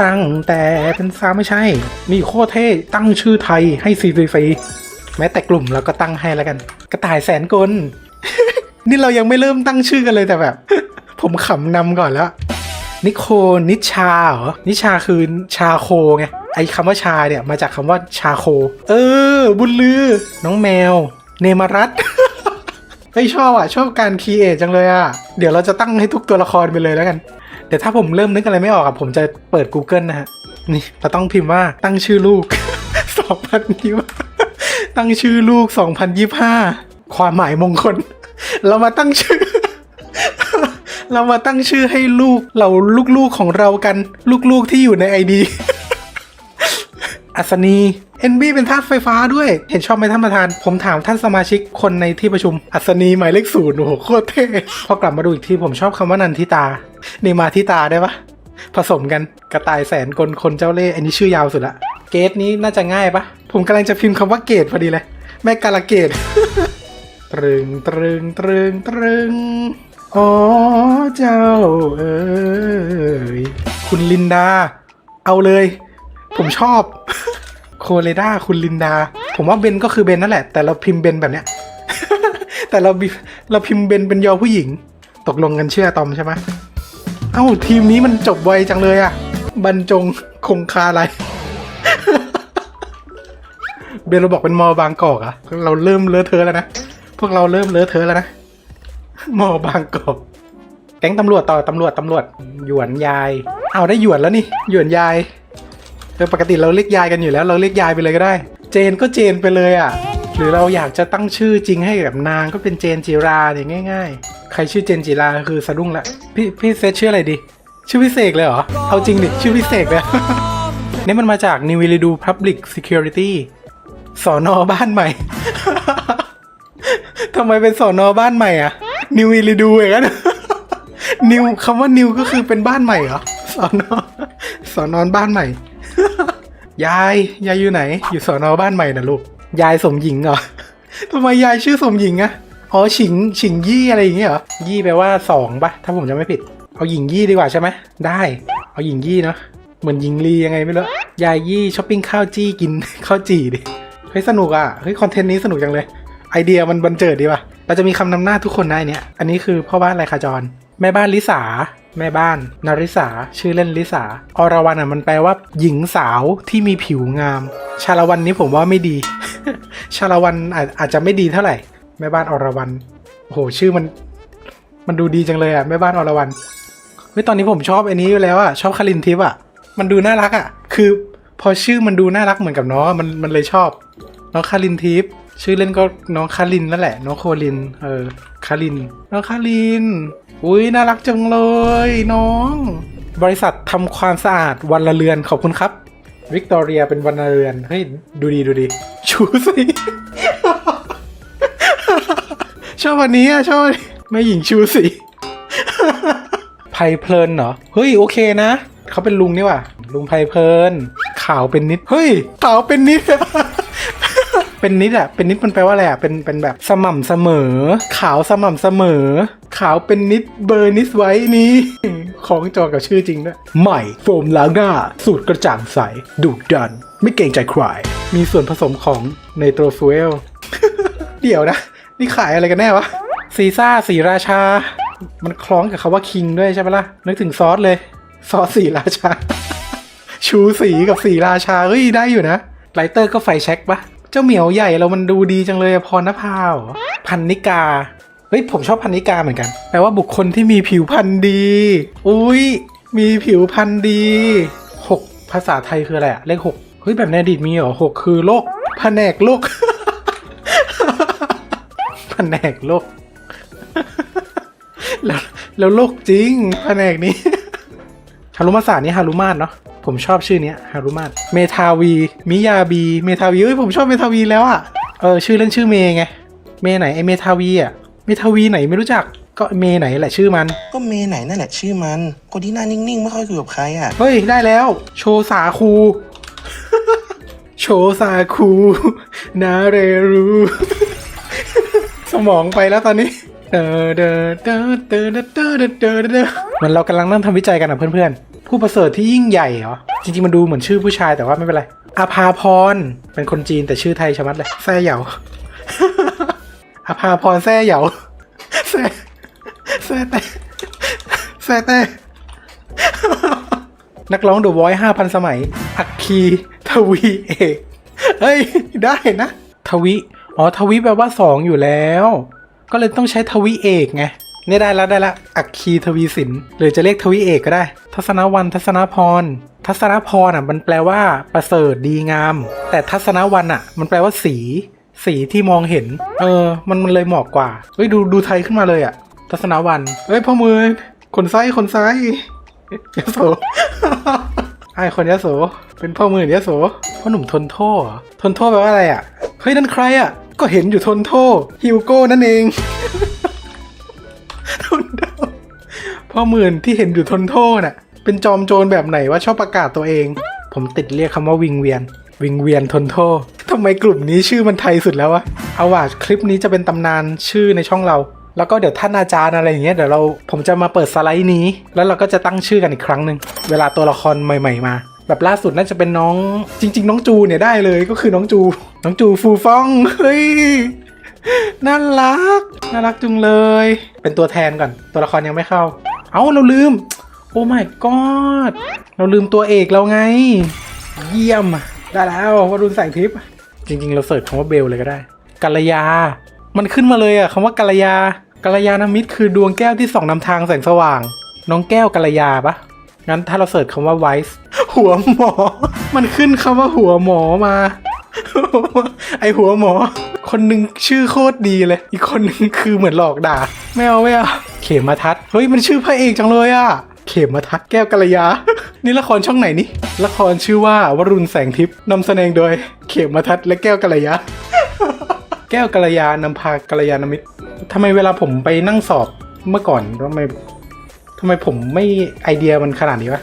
ตั้งแต่เป็นสาวไม่ใช่ นี่โคตรเท่ตั้งชื่อไทยให้ซีซีซีแม้แต่กลุ่มเราก็ตั้งให้แล้วกัน กระต่ายแสนกล นี่เรายังไม่เริ่มตั้งชื่อกันเลยแต่แบบ ผมขำนำก่อนแล้ว นิโคนิชาเหรอ นิชาคือชาโคไง ไอ้คำว่าชาเนี่ยมาจากคำว่าชาโค เออ บุญลือ น้องแมว เนมารัตเฮ้ยชอบอะ ชอบการคีเอทจังเลยอะ เดี๋ยวเราจะตั้งให้ทุกตัวละครไปเลยแล้วกัน เดี๋ยวถ้าผมเริ่มนึกอะไรไม่ออกอะผมจะเปิด Google นะฮะ นี่เราต้องพิมพ์ว่าตั้งชื่อลูก2025ตั้งชื่อลูก 2025 ความหมายมงคล เรามาตั้งชื่อ เรามาตั้งชื่อให้ลูกเราลูกๆของเรากัน ลูกๆที่อยู่ในไอดี อัศนีเอ็นบีเป็นธาตุไฟฟ้าด้วย เห็นชอบไหมท่านประธาน ผมถามท่านสมาชิกคนในที่ประชุม อัศนีหมายเลขศูนย์โอ้โหโคตรเท่ พอกลับมาดูอีกทีผมชอบคำว่านันทิตา นี่มาทิตาได้ปะผสมกันกระต่ายแสนกลคนเจ้าเล่ห์อันนี้ชื่อยาวสุดละ เกตนี้น่าจะง่ายปะผมกำลังจะพิมพ์คำว่าเกตพอดีเลย แม่กาลเกตตรึงตรึงตรึงตรึงอ๋อเจ้าเอ้ยคุณลินดา เอาเลย ผมชอบโคเรดาคุณลินดา ผมว่าเบนก็คือเบนนั่นแหละ แต่เราพิมพ์เบนแบบเนี้ย แต่เราเราพิมพ์เบนเป็นยอผู้หญิง ตกลงกันเชื่อตอมใช่ไหมเอ้าทีมนี้มันจบไวจังเลยอะบรรจงคงคาอะไร เบนเราบอกเป็นมอบางกอกอะเราเริ่มเลอะเทอะแล้วนะ พวกเราเริ่มเลอะเทอะแล้วนะ มอบางกอกแก๊งตำรวจต่อตำรวจตำรวจหยวนยาย เอาได้หยวนแล้วนี่หยวนยาย เออปกติเราเรียกยายกันอยู่แล้ว เราเรียกยายไปเลยก็ได้ เจนก็เจนไปเลยอะ หรือเราอยากจะตั้งชื่อจริงให้กับนางก็เป็นเจนจิราเนี่ยง่าย ๆ ใครชื่อเจนจิราคือสะดุ้งละพี่พี่เซตชื่ออะไรดี ชื่อพิเศษเลยเหรอ เอาจริงดิชื่อพิเศษเลยนี่มันมาจาก New w i l i d o Public Security สอนอบ้านใหม่ ทำไมเป็นสอนอบ้านใหม่อะนิวอิลิดูองนั้นนิวคำว่านิวก็คือเป็นบ้านใหม่เหรอสอนอสอนอนบ้านใหม่ ยายยายอยู่ไหน อยู่สอนอบ้านใหม่นะลูก ยายสมหญิงเหรอทำไมยายชื่อสมหญิงอะอ๋อฉิงฉิงยี่อะไรอย่างเงี้ยเหรอยี่แปลว่าสองปะถ้าผมจะไม่ผิด เอาหญิงยี่ดีกว่าใช่ไหมได้ เอาหญิงยี่เนาะเหมือนหญิงลียังไงไม่รู้ยายยี่ช้อปปิ้งข้าวจี้กินข้าวจี่ดิเฮ้ยสนุกอะเฮ้ยคอนเทนต์นี้สนุกจังเลย ไอเดียมันบันเจิดดีว่ะเราจะมีคำนำหน้าทุกคนได้เนี่ย อันนี้คือพ่อบ้านไรคาจร แม่บ้านลิสา แม่บ้านนาริสา ชื่อเล่นลิสาอรวรรณอะมันแปลว่า หญิงสาวที่มีผิวงาม ชาละวันนี้ผมว่าไม่ดี ชาละวันอาจอาจจะไม่ดีเท่าไหร่ แม่บ้านอรวรรณโอ้โหชื่อมัน มันดูดีจังเลยอะแม่บ้านอรวรรณเฮ้ยตอนนี้ผมชอบอันนี้อยู่แล้วอะชอบคารินทิพย์อะมันดูน่ารักอะ คือ พอชื่อมันดูน่ารักเหมือนกับน้องมันมันเลยชอบน้องคารินทิพย์ชื่อเล่นก็น้องคารินนั่นแหละ น้องโคลิน เออคาริน น้องคาริน อุ้ยน่ารักจังเลยน้อง บริษัททำความสะอาดวันละเรือนขอบคุณครับ วิกตอเรียเป็นวันละเรือน เฮ้ย ดูดีดูดี ชูสิ ชอบวันนี้อะชอบอันนี้แม่หญิงชูสีไพเพลินเหรอ เฮ้ย โอเคนะ เขาเป็นลุงนี่ว่ะลุงไพเพลินขาวเป็นนิด เฮ้ย ขาวเป็นนิดเป็นนิดอะเป็นนิดมันแปลว่าอะไรอะเป็นเป็นแบบสม่ำเสมอ ขาวสม่ำเสมอ ขาวเป็นนิดเบอร์นิดไว้นี้ของจอกับชื่อจริงด้วยใหม่โฟมล้างหน้า สูตรกระจ่างใสดุดัน ไม่เกรงใจใครมีส่วนผสมของไนโตรฟูเอลเดี๋ยวนะ นี่ขายอะไรกันแน่วะซีซ่าสีราชา มันคล้องกับคาว่าคิงด้วยใช่ไหมล่ะ นึกถึงซอสเลย ซอสสีราชา ชูสีกับสีราชา เฮ้ย ได้อยู่นะไลเตอร์ก็ไฟแช็กปะ เจ้าเหมียวใหญ่เรามันดูดีจังเลยพรณภาเหรอพันนิกา เฮ้ย ผมชอบพันนิกาเหมือนกัน แปลว่าบุคคลที่มีผิวพรรณดี อุ้ย มีผิวพรรณดีหกภาษาไทยคืออะไรอะเลขหกเฮ้ย แบบในอดีตมีเหรอหกคือโลกแผนกโลกแผนกโลกแล้วแล้วโลกจริงแผนกนี้ฮารุมาศาสตร์นี่ฮารุมาศเนาะ ผมชอบชื่อเนี้ยฮารุมาศเมทาวี มิยาบี เมทาวีเอ้ยผมชอบเมทาวีแล้วอะ่ะ เออชื่อเล่นชื่อเมไง เมไหนไอเมทาวีอะ เมทาวีไหนไม่รู้จัก ก็เมไหนแหละชื่อมัน ก็เมย์ไหนนั่นแหละชื่อมัน คนที่หน้านิ่งๆ ไม่ค่อยคุยกับใครอะ เฮ้ย ได้แล้ว โชสาคู โชสาคูนาเรรู สมองไปแล้วตอนนี้ เดอเดอเดอเดอเดอเดอเดอเดอเดอเหมือนเรากำลังนั่งทำวิจัยกันอะเพื่อนๆ ผู้ประเสริฐที่ยิ่งใหญ่เหรอ จริงๆ มันดูเหมือนชื่อผู้ชายแต่ว่าไม่เป็นไรอาภาพร เป็นคนจีนแต่ชื่อไทยชะมัดเลยแซ่เหยาอาภาพรแซ่เหยาแซ่แซ่แต่แซ่แต่นักร้องเดอะวอยห้าพันสมัย อักคี ทวีเอกเฮ้ย ได้นะ ทวิอ๋อ ทวิแปลว่าสองอยู่แล้ว ก็เลยต้องใช้ทวิเอกไง นี่ยได้แล้วได้ละอักคีทวีสิน หรือจะเรียกทวิเอกก็ได้ ทัศนวันทัศนพร ทัศนพรอะมันแปลว่าประเสริฐดีงาม แต่ทัศนวันอะ มันแปลว่าสี สีที่มองเห็น เออ มันมันเลยเหมาะกว่าเฮ้ยดูดูไทยขึ้นมาเลยอะ ทัศนวันเฮ้ยพ่อมือคนไส้คนไส้ยโสไอ้คนยโส เป็นพ่อมือยโสพ่อหนุ่มทนโทษเหรอทนโทษแปลว่าอะไรอะเฮ้ยนั่นใครอะก็เห็นอยู่ทนโทษฮิวโก้นั่นเอง พ่อหมื่นที่เห็นอยู่ทนโทษน่ะ เป็นจอมโจรแบบไหนว่าชอบประกาศตัวเอง ผมติดเรียกคำว่าวิงเวียน วิงเวียนทนโทษทำไมกลุ่มนี้ชื่อมันไทยสุดแล้ววะเอาว่าคลิปนี้จะเป็นตำนานชื่อในช่องเรา แล้วก็เดี๋ยวท่านอาจารย์อะไรอย่างเงี้ยเดี๋ยวเราผมจะมาเปิดสไลด์นี้ แล้วเราก็จะตั้งชื่อกันอีกครั้งหนึ่งเวลาตัวละครใหม่ ๆ มาแบบล่าสุดน่าจะเป็นน้องจริง ๆ น้องจูเนี่ยได้เลยก็คือน้องจู น้องจูฟูฟองเฮ้ยน่ารัก น่ารักจุงเลย เป็นตัวแทนก่อน ตัวละครยังไม่เข้า เอ้าเราลืม โอ้ my god เราลืมตัวเอกเราไง เยี่ยม ได้แล้ววารุณแสงทิพย์จริง ๆ เราเสิร์ชคำว่าเบลเลยก็ได้กัลยา มันขึ้นมาเลยอะคำว่ากัลยากัลยาณมิตรคือดวงแก้วที่ส่องนำทางแสงสว่าง น้องแก้วกัลยาปะงั้นถ้าเราเสิร์ชคำว่าไวส์หัวหมอ มันขึ้นคำว่าหัวหมอมา ไอหัวหมอ คนหนึ่งชื่อโคตรดีเลย อีกคนหนึ่งคือเหมือนหลอกด่าไม่เอาไม่เอาเขมมาทัดเฮ้ยมันชื่อพระเอกจังเลยอะเขมมาทัดแก้วกัลยา นี่ละครช่องไหนนี่ละครชื่อว่าวรุณแสงทิพย์นำแสดงโดย เขมมาทัดและแก้วกัลยา แก้วกัลยานำพากัลยาณมิตรทำไมเวลาผมไปนั่งสอบเมื่อก่อนทำไมทำไมผมไม่ไอเดียมันขนาดนี้วะ